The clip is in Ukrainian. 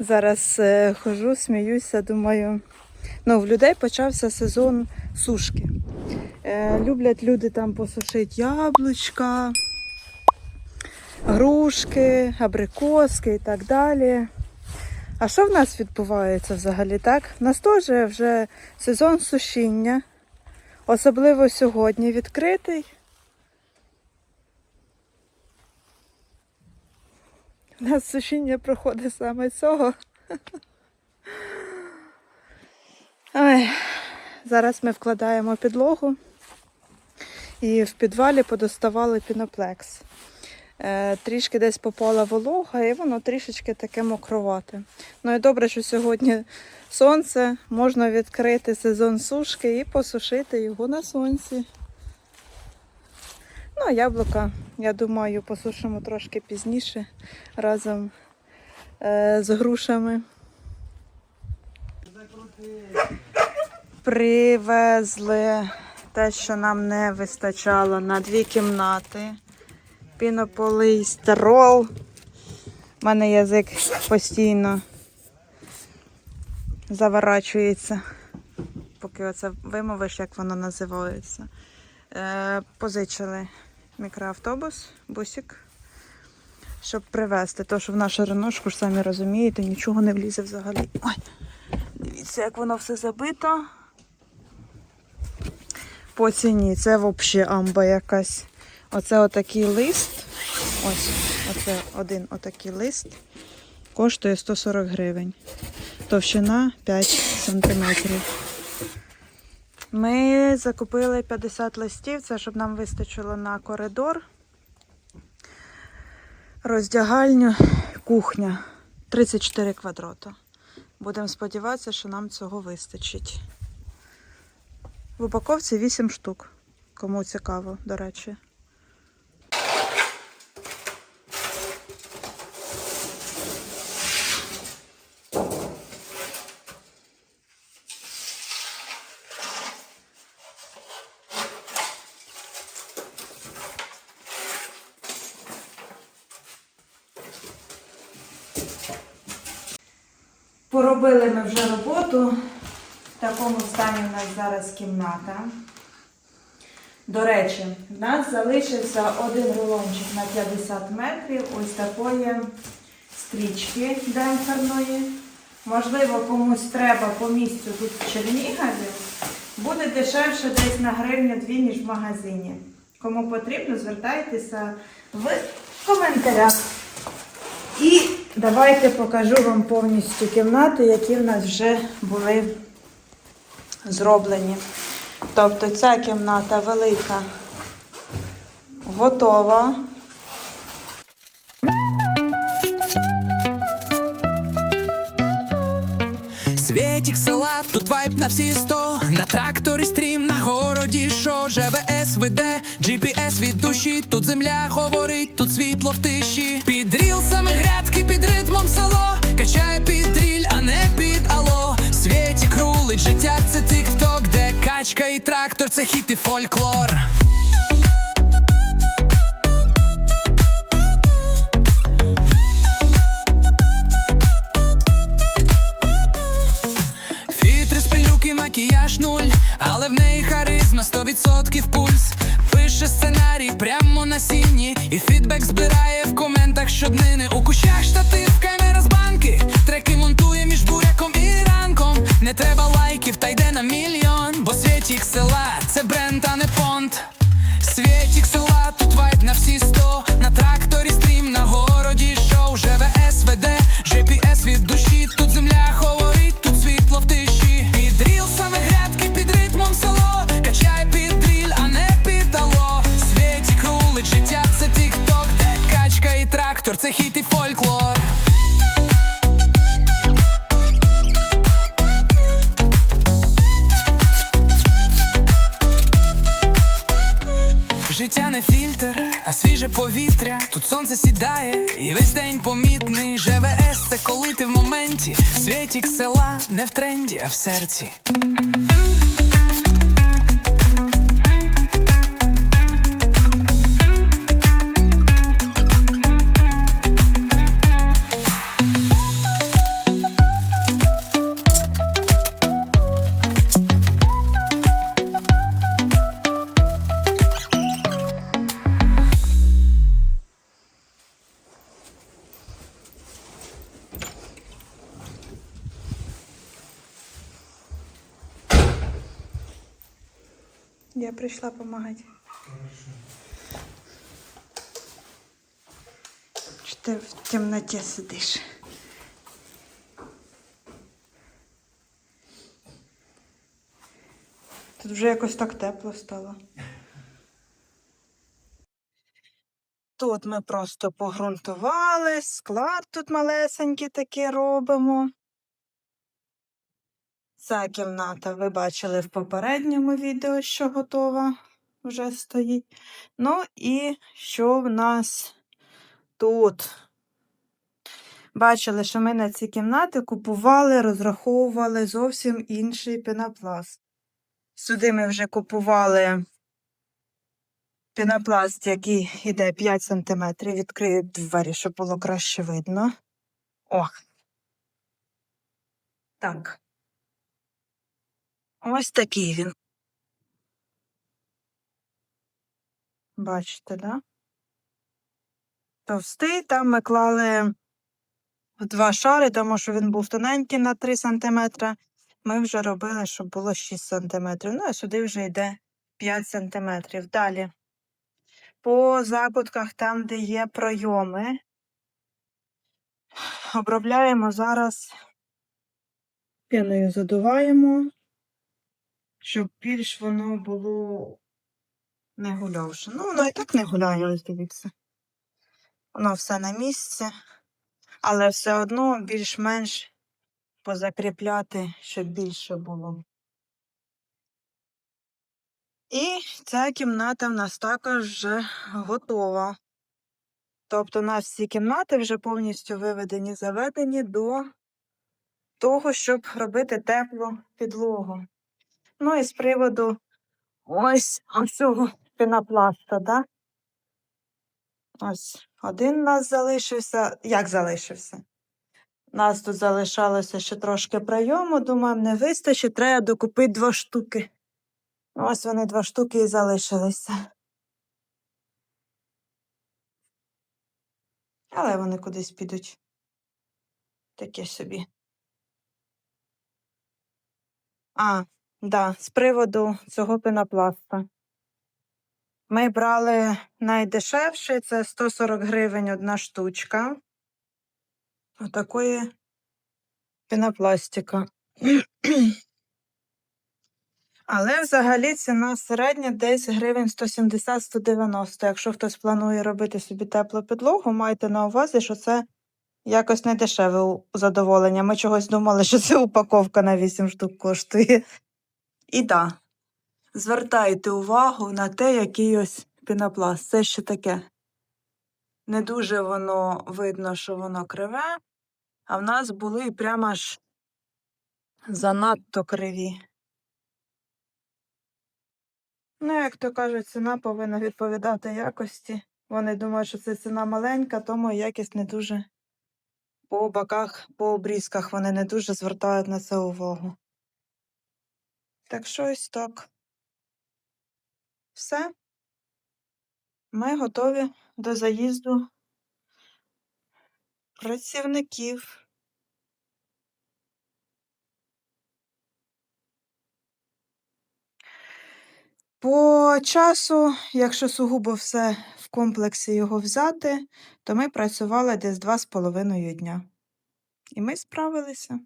Зараз е, хожу, сміюся, думаю. Ну, в людей почався сезон сушки. Е, люблять люди там посушити яблучка, грушки, абрикоски і так далі. А що в нас відбувається взагалі? Так? У нас теж вже сезон сушіння, особливо сьогодні відкритий. У нас сушіння проходить саме цього. Ой, зараз ми вкладаємо підлогу і в підвалі подоставали піноплекс. Е, трішки десь попала волога і воно трішечки таке мокровате. Ну і добре, що сьогодні сонце, можна відкрити сезон сушки і посушити його на сонці. Ну, а яблука, я думаю, посушимо трошки пізніше разом е, з грушами. Привезли те, що нам не вистачало на дві кімнати. Пінополістирол. У мене язик постійно заворачується, поки оце вимовиш, як воно називається. Е, позичили мікроавтобус, бусик, щоб привезти. То, що в нашу реношку, ж самі розумієте, нічого не влізе взагалі. Ой, дивіться, як воно все забито. По ціні. Це взагалі амба якась. Оце отакий лист. Ось, оце один отакий лист. Коштує 140 гривень. Товщина 5 сантиметрів. Ми закупили 50 листів, це щоб нам вистачило на коридор, роздягальню, кухня 34 квадрата. Будемо сподіватися, що нам цього вистачить. В упаковці 8 штук. Кому цікаво, до речі. Поробили ми вже роботу. В такому стані у нас зараз кімната. До речі, в нас залишився один рулончик на 50 метрів ось такої стрічки демпферної. Можливо, комусь треба по місцю тут в Чернігові. Буде дешевше десь на гривню дві, ніж в магазині. Кому потрібно, звертайтеся в коментарях. І давайте покажу вам повністю кімнати, які в нас вже були зроблені. Тобто ця кімната велика, готова. Світік села, тут вайб на всі сто. На тракторі стрім, на городі шо ЖВС веде, GPS від душі, тут земля говорить, тут світло в тиші. Під рілсами грядки, під ритмом село Качає під дріль, а не під ало. Світік рулить, життя це тік-ток, де качка і трактор, це хіт і фольклор макіяж нуль, але в неї харизма 100% пульс. Пише сценарій прямо на сіні, і фідбек збирає в коментах щоднини. У кущах штатив, камера з банки, треки монтує між буряком і ранком. Не треба лайків, та йде на мільйон, бо світік села це бренд, а не понт. Світік села, тут вайб на всі сто На тракторі стрім, фільтр, а свіже повітря. Тут сонце сідає, і весь день помітний. ЖВС це коли ти в моменті. Світік села не в тренді, а в серці. Я прийшла допомагати. Чи ти в темноті сидиш? Тут вже якось так тепло стало. Тут ми просто погрунтували, склад тут малесенький такий робимо. Ця кімната ви бачили в попередньому відео, що готова вже стоїть. Ну і що в нас тут? Бачили, що ми на ці кімнати купували, розраховували зовсім інший пенопласт. Сюди ми вже купували пінопласт, який йде 5 см. Відкрию двері, щоб було краще видно. О. Так. Ось такий він. Бачите, да? Товстий, там ми клали два шари, тому що він був тоненький на 3 см. Ми вже робили, щоб було 6 см. Ну, а сюди вже йде 5 см. Далі. По закутках, там, де є пройоми, обробляємо зараз піною задуваємо, щоб більш воно було не гулявше. Ну, воно і так не гуляє, ось дивіться. Воно все на місці, але все одно більш-менш позакріпляти, щоб більше було. І ця кімната в нас також вже готова. Тобто у нас всі кімнати вже повністю виведені, заведені до того, щоб робити теплу підлогу. Ну і з приводу ось цього пінопласта, да? Ось один у нас залишився. Як залишився? У нас тут залишалося ще трошки прийому, думаю, не вистачить, треба докупити два штуки. Ось вони два штуки і залишилися. Але вони кудись підуть. Таке собі. А, да, з приводу цього пенопласта. Ми брали найдешевший, це 140 гривень одна штучка. Отакої пенопластика. Але взагалі ціна середня десь гривень 170-190. Якщо хтось планує робити собі теплу підлогу, майте на увазі, що це якось не дешеве задоволення. Ми чогось думали, що це упаковка на 8 штук коштує. І так, звертайте увагу на те, який ось пінопласт. Це ще таке. Не дуже воно видно, що воно криве, а в нас були прямо аж занадто криві. Ну, як то кажуть, ціна повинна відповідати якості. Вони думають, що це ціна маленька, тому якість не дуже по боках, по обрізках вони не дуже звертають на це увагу. Так що ось так. Все. Ми готові до заїзду працівників. По часу, якщо сугубо все в комплексі його взяти, то ми працювали десь два з половиною дня. І ми справилися.